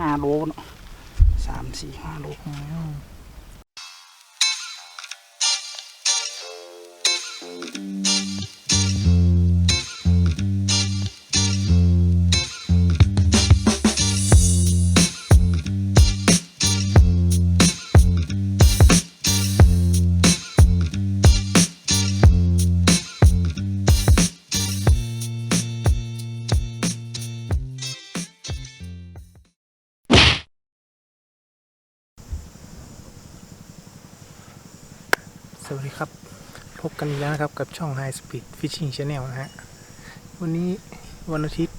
ห้าโลเนาะสามสี่ห้าโล สวัสดีครับ พบกันอีกแล้วนะครับกับช่อง High Speed Fishing Channel นะฮะ วันนี้วันอาทิตย์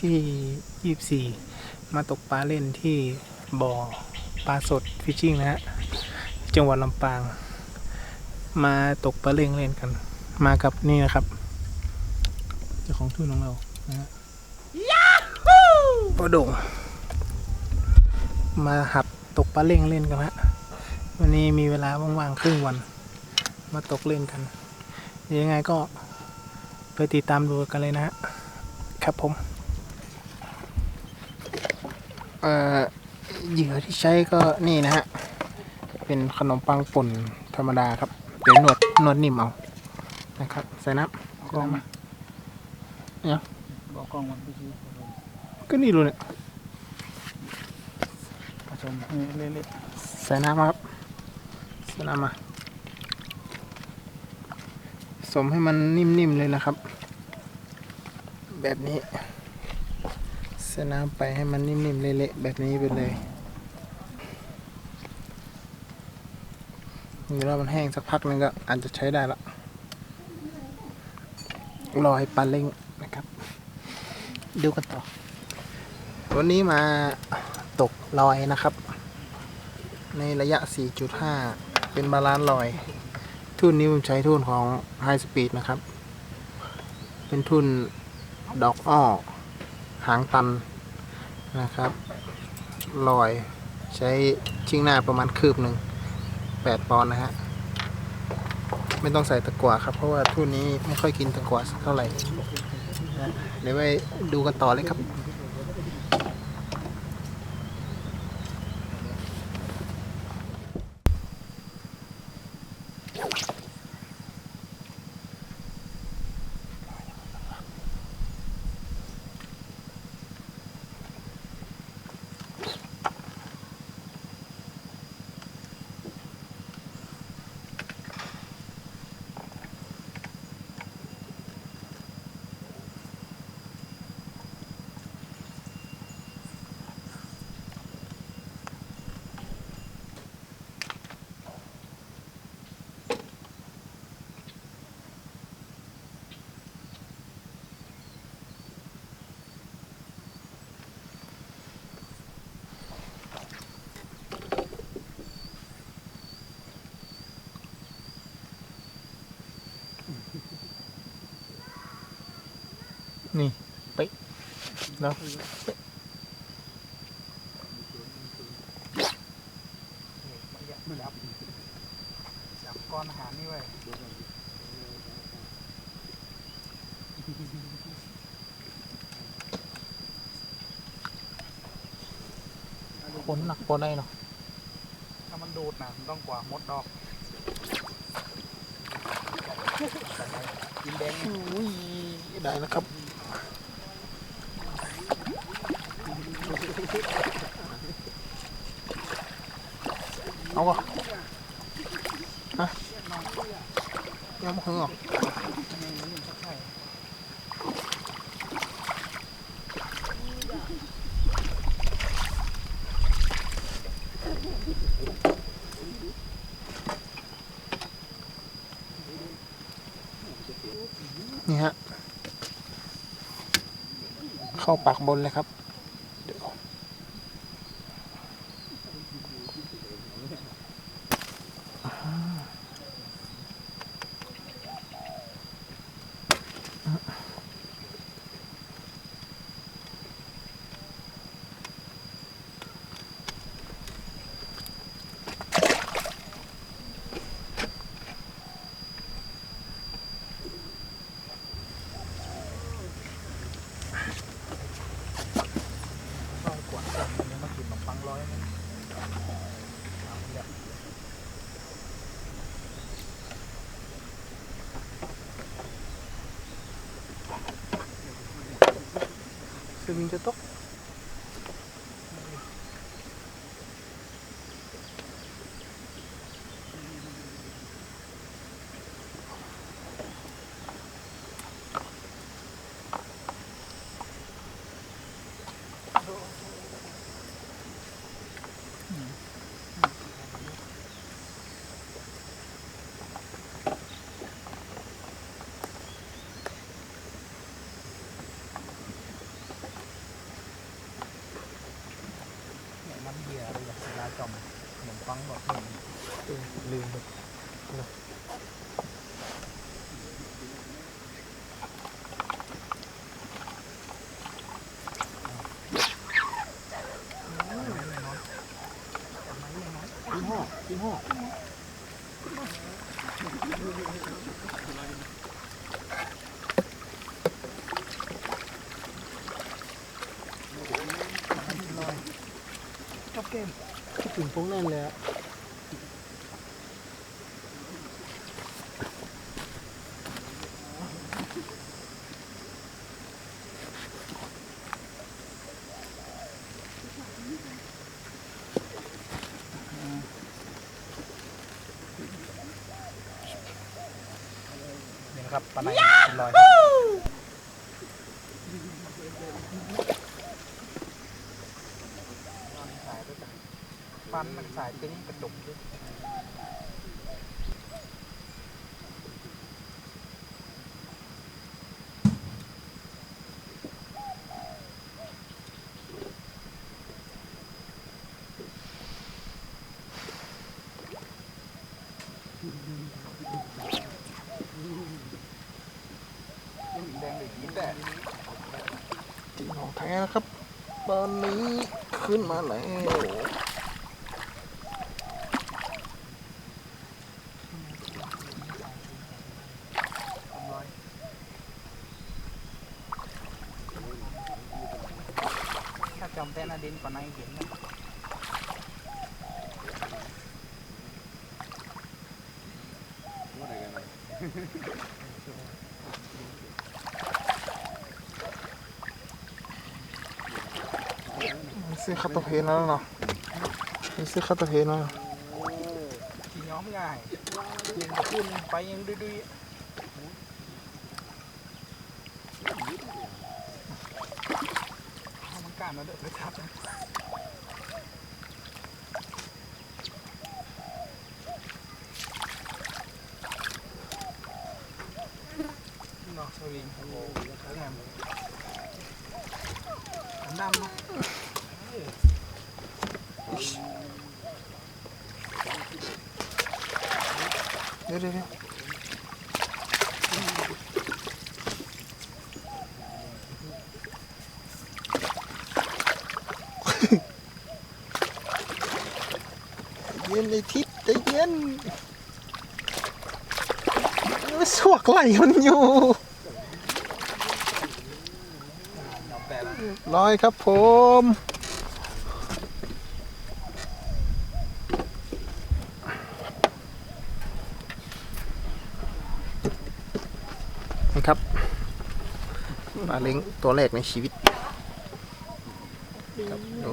ที่ 24 มาตกปลาเล่นที่บ่อปลาสดฟิชชิ่งนะฮะ จังหวัดลำปาง มาตกปลาเล่งเล่นกัน มากับนี่นะครับ เจ้าของทุ่นของเรานะฮะปลาโด่งมาหัดตกปลาเล่งเล่นกันฮะวันนี้มีเวลาว่างๆครึ่งวัน มาตกเล่นกัน ยังไงก็ไปติดตามดูกันเลยนะฮะครับผมเอ่อเหยื่อที่ใช้ก็นี่นะฮะ เป็นขนมปังป่นธรรมดาครับ เดี๋ยวนวดนวดนิ่มเอา นะครับ ใส่น้ำกล้องมาบอกกล้องมันพี่ก็นี่ดูเนี่ยผสมเล่นใส่น้ำมาครับ ใส่น้ำมา สมให้มันนิ่มๆเลยนะครับ แบบนี้ใส่น้ำไปให้มันนิ่มๆเละๆแบบนี้ไปเลยเดี๋ยวมันแห้งสักพักนึงก็อาจจะใช้ได้ละรอให้ปลาเล้งนะครับ ดูกันต่อ วันนี้มาตกลอยนะครับ ในระยะ 4.5 เป็นบาลานซ์ลอย ทุ่นนี้ผมใช้ทุ่นของ High Speed นะครับ เป็นทุ่นดอกอ้อหางตันนะครับลอยใช้ชิงหน้าประมาณคืบหนึ่ง8ปอนด์นะฮะ ไม่ต้องใส่ตะกั่วครับ เพราะว่าทุ่นนี้ไม่ค่อยกินตะกั่วเท่าไหร่เดี๋ยวไปดูกันต่อเลยครับ เป๊ะจับก้อนอาหารนี่ไว้ผลหนักปนได้เนาะถ้ามันดูดนะมันต้องกว่ามดดอกกินแดงอุ้ยได้นะครับ เอาก็ฮะยังไม่ถึงหรอนี่ฮะ เข้าปากบนเลยครับ วิงจะตก เนี่ยน้ำเบียร์เลยเวลาจอมขนมปังบอกหนึ่ง เออลืมไปนะ กินห่อ กินห่อชอบเกมคิดถึงพวกนั่นเลย ครับปลาไหลเป็นรอยฟันมันสายติ้งกระจุกด้วย แดงหรือยิ้มแต่ จริง ของแท้นะครับตอนนี้ขึ้นมาแล้วถ้าจอมแป้นอดินกว่าในเห็นนะ มันซื้อคาตาเพนแล้วเนาะมันซื้อคาตาเพนแล้วขี่ย้อมง่ายเยิงขึ้นไปยังดุยๆเอามันการมาเด้อเลยครับนอกสวิงโอ้โหแหลมอันดำเนาะ เดี๋ยวเดี๋ยวเย็นในทิศใจเย็นสวกไหลมันอยู่ลแล้วร้อยครับผม นี่ครับ ปลาเล้งตัวแรกในชีวิตครับดู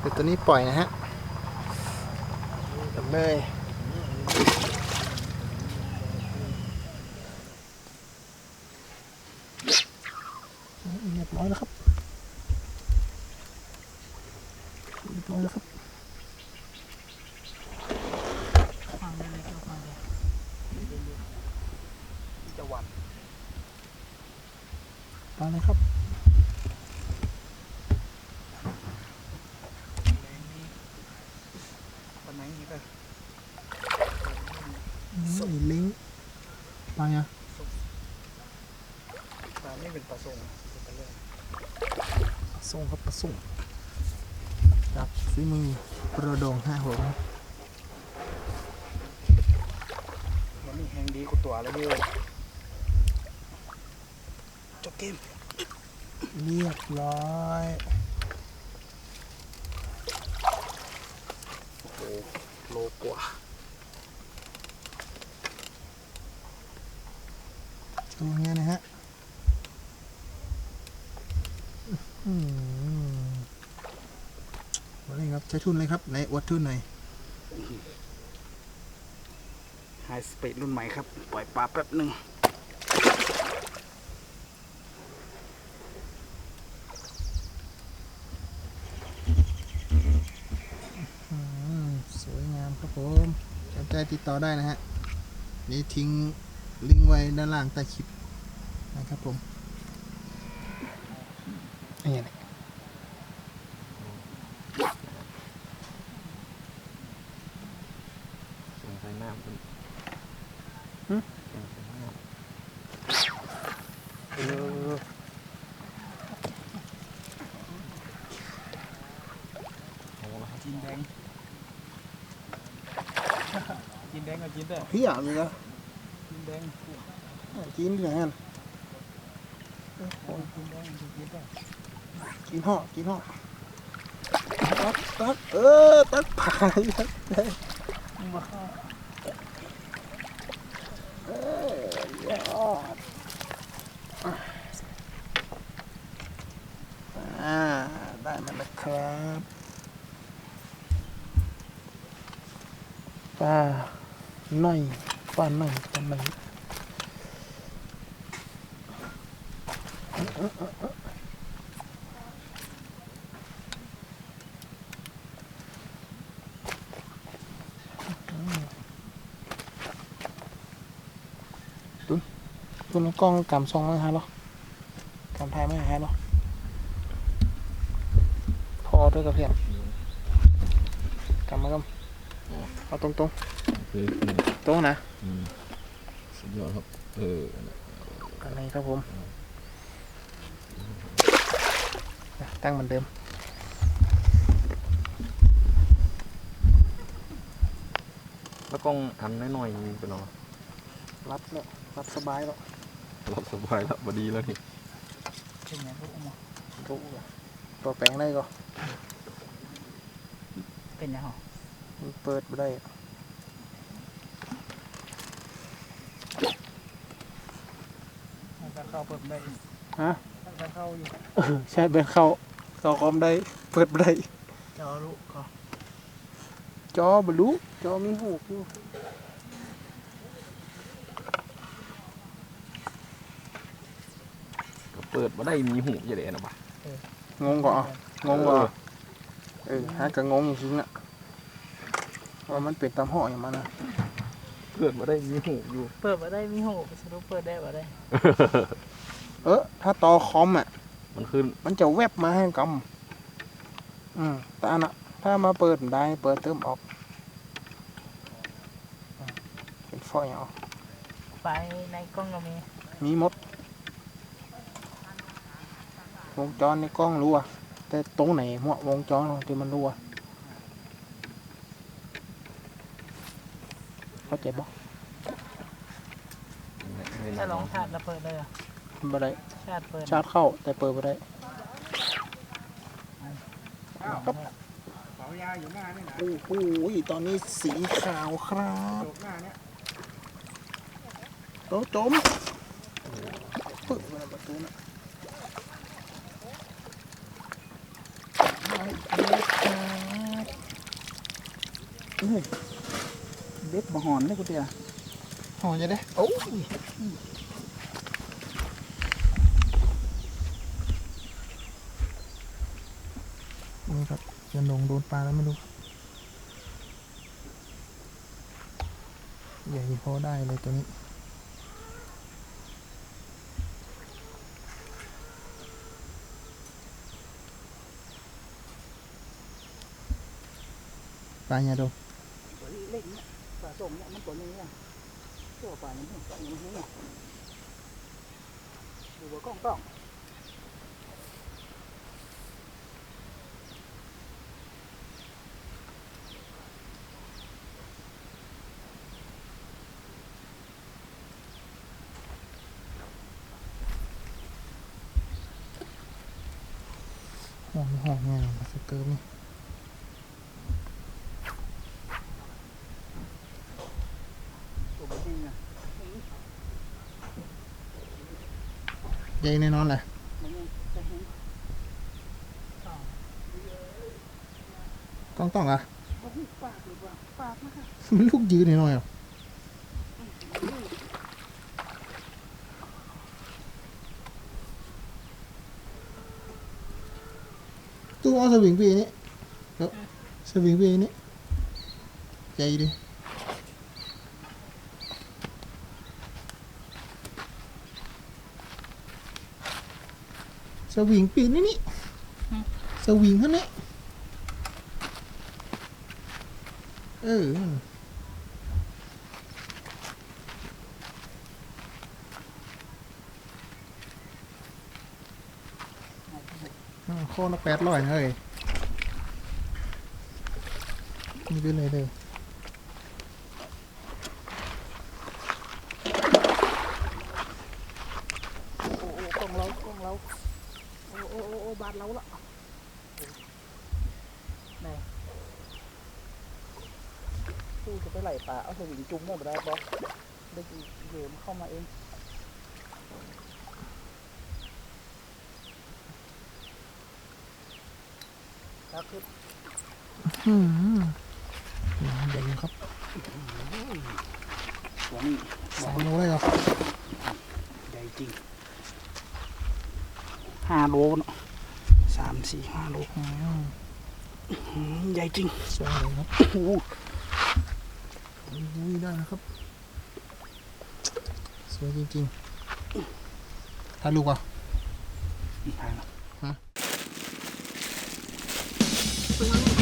เดี๋ยวตัวนี้ปล่อยนะฮะจับเลยเรียบร้อยแล้วครับ เรียบร้อยแล้วครับฟังได้เลยก็ฟังเลยจะหวันปลาเลยครับวันไหนนี่ก็นี่ลิงก์ปลาไงปลาไม่เป็นปลาทรงเป็นปลาเลื่อยส่งครับปลาส่งจาก ฝีมือโปรโดงห้าหัววันนี้แหงดีกว่าตัวแล้วเว้ยจบเกม เรียบร้อยโอ้โลกว่าตัวเงี้ยนะฮะ อืม มาเลยครับ ใช้ทุนเลยครับไหนอวดทุนหน่อยไฮสปีดรุ่นใหม่ครับ ปล่อยปลาแป๊บหนึ่งอืมสวยงามครับผมสนใจติดต่อได้นะฮะ นี่ทิ้งลิงก์ไว้ด้านล่างใต้คลิปนะครับผมนี่แหละ สงสัย น้ำคุณหึสงสัน้เออำเอาละครับจีนแดงจีนแดงกับจีนเด้อพี่อะมีก็จีนแดงกินที่ไหนกันจีนแดงจีนเด้อกินห่อกินห่อตักตักเออตักผายตักได้ มาเข้า เออยอดอ่าได้มาแล้วครับป ลาหน่อยปลาหน่อยปลาหน่อยคุณกล้องกำซองไม่ฮะหรอกำไทยไม่ฮะหรอพอด้วยกับเพียนกำมากำ เอาตรงตรงคือๆตรงนะอืมสุดยอดครับ เออนั่นแหละอันนี้ครับผมอะตั้งเหมือนเดิมแล้วกล้องอันน้อยๆมีเป็นหรอรับแล้วรับสบายแล้วรับสบายแล้วบดีแล้วนี่เป็นไงพวกมารู้อะตัวแปลงได้ก็เป็นยังหรอ มันเปิดไม่ได้ถ้าเข้าเปิดได้ฮะถ้าเข้าอยู่เออใช่เบนเข้าเข้าคอมได้ เปิดไม่ได้จอรู้ก็จอบรู้จอมีหูกอยู่ก็เปิดมาได้มีหูอย่าเด็นะบ่ะงงก่อนอะงงก่อนเออฮะก็งงจริงๆอะ ว่ามันเป็นตามห่ออย่างมันนะเปิดมาได้มีหูอยู่ เปิดมาได้มีหูสรุปเปิดได้มาได้เออถ้าต่อคอมอะ มันขึ้น มันจะแวบมาให้กำอืมแต่อันน่ะ ถ้ามาเปิดได้เปิดเติมออกอืมเป็นฟอยล์เอาไปในกล้องก็มี มีหมดวงจรในกล้องรั่วแต่ตรงไหนหัววงจรที่มันรั่ว เข้าใจบ่ไม่ถ้าน่าลองชาติแล้วเปิดได้เหรอบ่ได้ชาติเปิดชาร์จเข้าแต่เปิดบ่ได้ครับเป๋ายาอยู่หน้านี่นะโอ้โหตอนนี้สีขาวครับจบหน้าเนี้ยโตจมปึ๊บมาประตูนะเด็ดบ่หอนเลยกูเตียห่อจะได้โอ้ยนี่ครับจะลงโดนปลาแล้วไม่รู้ใหญ่พอได้เลยตัวนี้ปลาเนี่ยดู เล็กเนี่ยปลา ส้มเนี่ยมันตัวนี้เนี่ยตัวปลาเนี่ยมันตัวนี้เนี่ยดูว่ากล้องกล้องหอมหอมงามสเกิร์มนี่ จแน่นอนแหละกล้องต้องอะมันลูกยืดหน่อยอะตู้อ้อสวิงปีนี้สวิงปีนี้ใจดี สวิงปีนี้นี่สวิงเท่านี้เอออ้าวโค่นละแปดร้อยเลยนี่ไปเลยเลย โอ้โอ้กล้องเรากล้องเราโอ้โอ้โอ้โอ้บาดเราละไหนตู้จะไปไหลป่า เอาสวิงจุ้มได้บ่ได้ปะได้กี่เดี๋ยวมันเข้ามาเองครับคืออืมใหญ่อยู่ครับหัวนี่สามโลได้เหรอใหญ่จริงห้าโลเนาะสามสี่ห้าโลอืมอืมใหญ่จริงสวยเลยครับโอ้โหอุ้ยได้นะครับ สวยจริงๆถ่ายรูปอะทางฮะตึ้ง